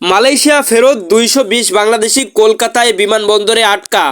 Malaysia ফেরত দুইশো বিশ বাংলাদেশি কলকাতায় বিমানবন্দরে আটকা।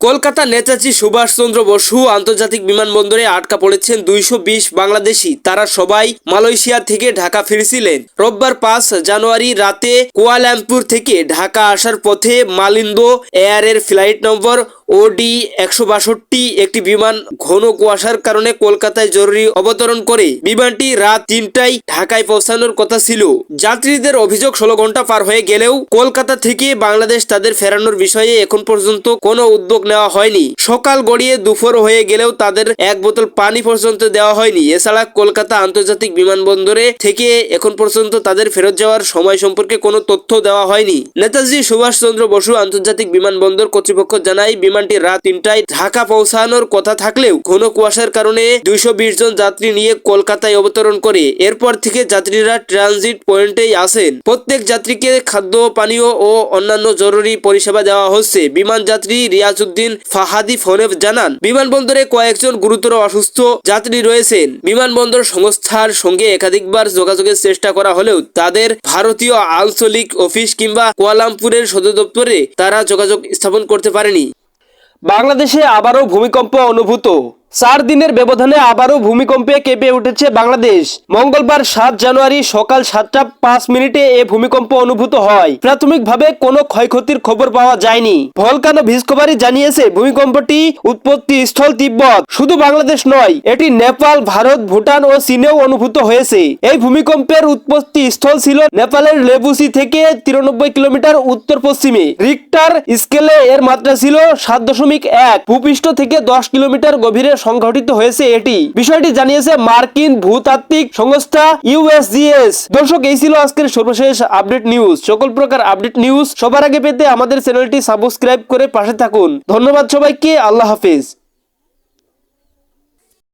কলকাতা নেতাজি সুভাষচন্দ্র বসু আন্তর্জাতিক বিমানবন্দরে আটকা পড়েছেন দুইশো বিশ বাংলাদেশি। তারা সবাই মালয়েশিয়া থেকে ঢাকা ফিরছিলেন। রোববার পাঁচ জানুয়ারি রাতে কুয়ালালামপুর থেকে ঢাকা আসার পথে মালিন্দো এয়ারের ফ্লাইট নম্বর ওডি একশো বাষট্টি একটি বিমান ঘন কুয়াশার কারণে কলকাতায় জরুরি অবতরণ করে। বিমানটি রাত তিনটায় ঢাকায় পৌঁছানোর কথা ছিল। যাত্রীদের অভিযোগ ষোলো ঘণ্টা পার হয়ে গেলেও কলকাতা থেকে বাংলাদেশ তাদের ফেরানোর বিষয়ে এখন পর্যন্ত কোনো উদ্যোগ নেওয়া হয়নি। সকাল গড়িয়ে দুপুর হয়ে গেলেও তাদের এক বোতল পানি পর্যন্ত দেওয়া হয়নি। এছাড়া কলকাতা আন্তর্জাতিক বিমানবন্দরে থেকে এখন পর্যন্ত তাদের ফেরত যাওয়ার সময় সম্পর্কে কোনো তথ্য দেওয়া হয়নি। নেতাজি সুভাষচন্দ্র বসু আন্তর্জাতিক বিমানবন্দর কর্তৃপক্ষ জানায় বিমানটি রাত তিনটায় ঢাকা পৌঁছানোর কথা থাকলেও ঘন কুয়াশার কারণে দুইশো বিশ জন যাত্রী নিয়ে কলকাতায় অবতরণ করে। এরপর থেকে যাত্রীরা ট্রানজিট পয়েন্টেই আসেন। প্রত্যেক যাত্রীকে খাদ্য, পানীয় ও অন্যান্য জরুরি পরিষেবা দেওয়া হচ্ছে। বিমান যাত্রী রিয়াজউদ্দিন ফাহাদি ফোনে জানান, বিমানবন্দরে কয়েকজন গুরুতর অসুস্থ যাত্রী রয়েছেন। বিমানবন্দর সংস্থার সঙ্গে একাধিকবার যোগাযোগের চেষ্টা করা হলেও তাদের ভারতীয় আঞ্চলিক অফিস কিংবা কুয়ালামপুরের সদর দপ্তরে তারা যোগাযোগ স্থাপন করতে পারেনি। বাংলাদেশে আবারও ভূমিকম্প অনুভূত। চার দিনের ব্যবধানে আবারও ভূমিকম্পে কেঁপে উঠেছে বাংলাদেশ। মঙ্গলবার সাত জানুয়ারি সকাল সাতটা পাঁচ মিনিটে এ ভূমিকম্প অনুভূত হয়। প্রাথমিকভাবে কোনো ক্ষয়ক্ষতির খবর পাওয়া যায়নি। ভলকানো ভিসকোভারি জানিয়েছে, ভূমিকম্পটি উৎপত্তি স্থল তিব্বত, শুধু বাংলাদেশ নয়, এটি নেপাল, ভারত, ভুটান ও চীনেও অনুভূত হয়েছে। এই ভূমিকম্পের উৎপত্তি স্থল ছিল নেপালের লেবুসি থেকে তিরানব্বই কিলোমিটার উত্তর পশ্চিমে। রিক্টার স্কেলে এর মাত্রা ছিল সাত দশমিক এক, ভূপৃষ্ঠ থেকে দশ কিলোমিটার গভীরে সংঘটিত হয়েছে এটি। বিষয়টি জানিয়েছে মার্কিন ভূতাত্ত্বিক সংস্থা ইউএসজিএস দর্শক, এই ছিল আজকের সর্বশেষ আপডেট নিউজ। সকল প্রকার আপডেট নিউজ সবার আগে পেতে আমাদের চ্যানেলটি সাবস্ক্রাইব করে পাশে থাকুন। ধন্যবাদ সবাইকে, আল্লাহ হাফেজ।